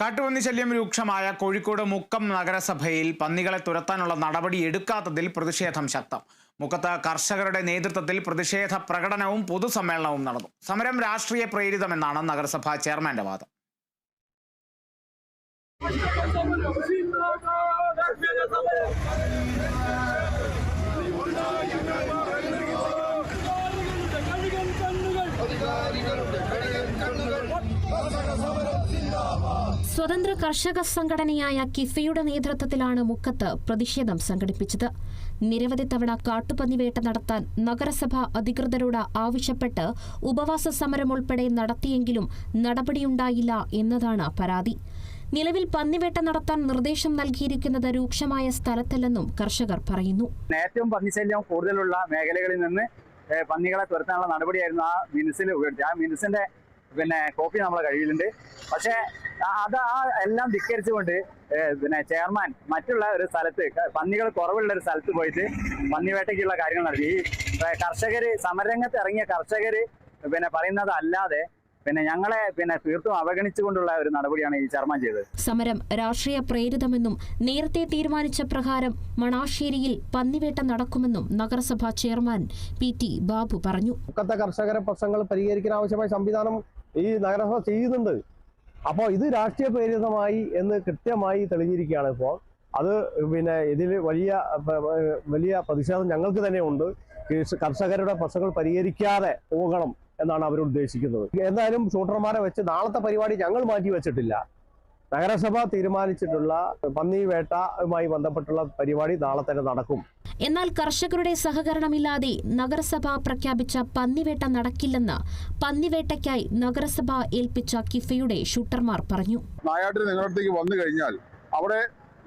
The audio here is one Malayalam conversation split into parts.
കാട്ടുപന്നി ശല്യം രൂക്ഷമായ കോഴിക്കോട് മുക്കം നഗരസഭയിൽ പന്നികളെ തുരത്താനുള്ള നടപടി എടുക്കാത്തതിൽ പ്രതിഷേധം ശക്തം. മുക്കത്ത് കർഷകരുടെ നേതൃത്വത്തിൽ പ്രതിഷേധ പ്രകടനവും പൊതുസമ്മേളനവും നടന്നു. സമരം രാഷ്ട്രീയ പ്രേരിതമെന്നാണ് നഗരസഭാ ചെയർമാന്റെ വാദം. സ്വതന്ത്ര കർഷക സംഘടനയായ കിഫയുടെ നേതൃത്വത്തിലാണ് മുക്കത്ത് പ്രതിഷേധം സംഘടിപ്പിച്ചത്. നിരവധി തവണ കാട്ടുപന്നിവേട്ട നടത്താൻ നഗരസഭ അധികൃതരോട് ആവശ്യപ്പെട്ട് ഉപവാസ സമരം ഉൾപ്പെടെ നടത്തിയെങ്കിലും നടപടിയുണ്ടായില്ല എന്നതാണ് പരാതി. നിലവിൽ പന്നിവേട്ട നടത്താൻ നിർദ്ദേശം നൽകിയിരിക്കുന്നത് രൂക്ഷമായ സ്ഥലത്തല്ലെന്നും കർഷകർ പറയുന്നു. ഏറ്റവും പന്നിശല്യം കൂടുതലുള്ള മേഖലകളിൽ നിന്ന് പന്നികളെ തുരത്താനുള്ള നടപടിയായിരുന്നു ആ മിനുസിൽ ഉപയോഗിച്ചത് ആ മിനിസിന്റെ പിന്നെ കോപ്പി നമ്മളെ കഴിയിലുണ്ട് പക്ഷേ അത് ആ എല്ലാം ധിക്കരിച്ചുകൊണ്ട് പിന്നെ ചെയർമാൻ മറ്റുള്ള ഒരു സ്ഥലത്ത് പന്നികൾ കുറവുള്ള ഒരു സ്ഥലത്ത് പോയിട്ട് പന്നിവേട്ടയ്ക്കുള്ള കാര്യങ്ങൾ നടത്തി. ഈ കർഷകര് സമരരംഗത്ത് ഇറങ്ങിയ കർഷകര് പിന്നെ പറയുന്നത് അല്ലാതെ പിന്നെ ഞങ്ങളെ പിന്നെ തീർത്തും അവഗണിച്ചുകൊണ്ടുള്ള ഒരു നടപടിയാണ് ഈ ചെയർമാൻ ചെയ്തത്. സമരം രാഷ്ട്രീയ പ്രേരിതമെന്നും നേരത്തെ തീരുമാനിച്ച പ്രകാരം മണാശ്ശേരിയിൽ പന്നിവേട്ട നടക്കുമെന്നും നഗരസഭാ ചെയർമാൻ പി ടി ബാബു പറഞ്ഞു. കർഷകരെ പ്രശ്നങ്ങൾ പരിഹരിക്കാൻ ആവശ്യമായ സംവിധാനം ഈ നഗരസഭ ചെയ്യുന്നുണ്ട്. അപ്പോൾ ഇത് രാഷ്ട്രീയ പ്രേരിതമായി എന്ന് കൃത്യമായി തെളിഞ്ഞിരിക്കുകയാണ് ഇപ്പോൾ. അത് പിന്നെ ഇതിൽ വലിയ വലിയ പ്രതിഷേധം ഞങ്ങൾക്ക് തന്നെ ഉണ്ട്. കർഷകരുടെ പ്രശ്നങ്ങൾ പരിഹരിക്കാതെ പോകണം എന്നാണ് അവർ ഉദ്ദേശിക്കുന്നത്. എന്തായാലും ഷൂട്ടർമാരെ വെച്ച് നാളത്തെ പരിപാടി ഞങ്ങൾ മാറ്റി വെച്ചിട്ടില്ല. നഗരസഭ തീരുമാനിച്ചിട്ടുള്ള പന്നി വേട്ടയുമായി ബന്ധപ്പെട്ടുള്ള പരിപാടി നാളെ തന്നെ നടക്കും. എന്നാൽ കർഷകരുടെ സഹകരണമില്ലാതെ നഗരസഭ പ്രഖ്യാപിച്ച പന്നിവേട്ട നടക്കില്ലെന്ന് പന്നിവേട്ടയ്ക്കായി നഗരസഭ ഏൽപ്പിച്ച കിഫയുടെ ഷൂട്ടർമാർ പറഞ്ഞു. അടുത്തേക്ക് വന്നു കഴിഞ്ഞാൽ അവിടെ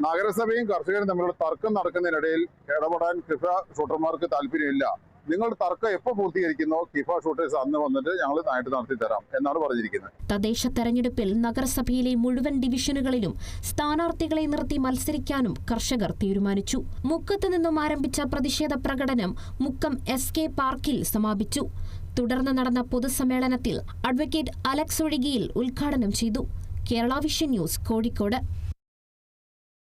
നഗരസഭയും കർഷകരും തമ്മിലുള്ള തർക്കം നടക്കുന്നതിനിടയിൽ ഇടപെടാൻ കിഫ ഷൂട്ടർമാർക്ക് താല്പര്യമില്ല. നിങ്ങളുടെ തർക്കം എപ്പോൾ പൂർത്തീകരിക്കുന്നോ? കിഫ ഷൂട്ടേഴ്സ് അന്ന് വന്നിട്ട് ഞങ്ങൾ നായിട്ട് നടത്തി തരാം എന്നാണ് പറഞ്ഞിരിക്കുന്നത്. തദ്ദേശ തെരഞ്ഞെടുപ്പിൽ നഗരസഭയിലെ മുഴുവൻ ഡിവിഷനുകളിലും സ്ഥാനാർത്ഥികളെ നിർത്തി മത്സരിക്കാനും കർഷകർ തീരുമാനിച്ചു. മുക്കത്ത് നിന്നും ആരംഭിച്ച പ്രതിഷേധ പ്രകടനം മുക്കം എസ് കെ പാർക്കിൽ സമാപിച്ചു. തുടർന്ന് നടന്ന പൊതുസമ്മേളനത്തിൽ അഡ്വക്കേറ്റ് അലക്സ് ഒഴികിയിൽ ഉദ്ഘാടനം ചെയ്തു. Kerala Vision News Kozhikode.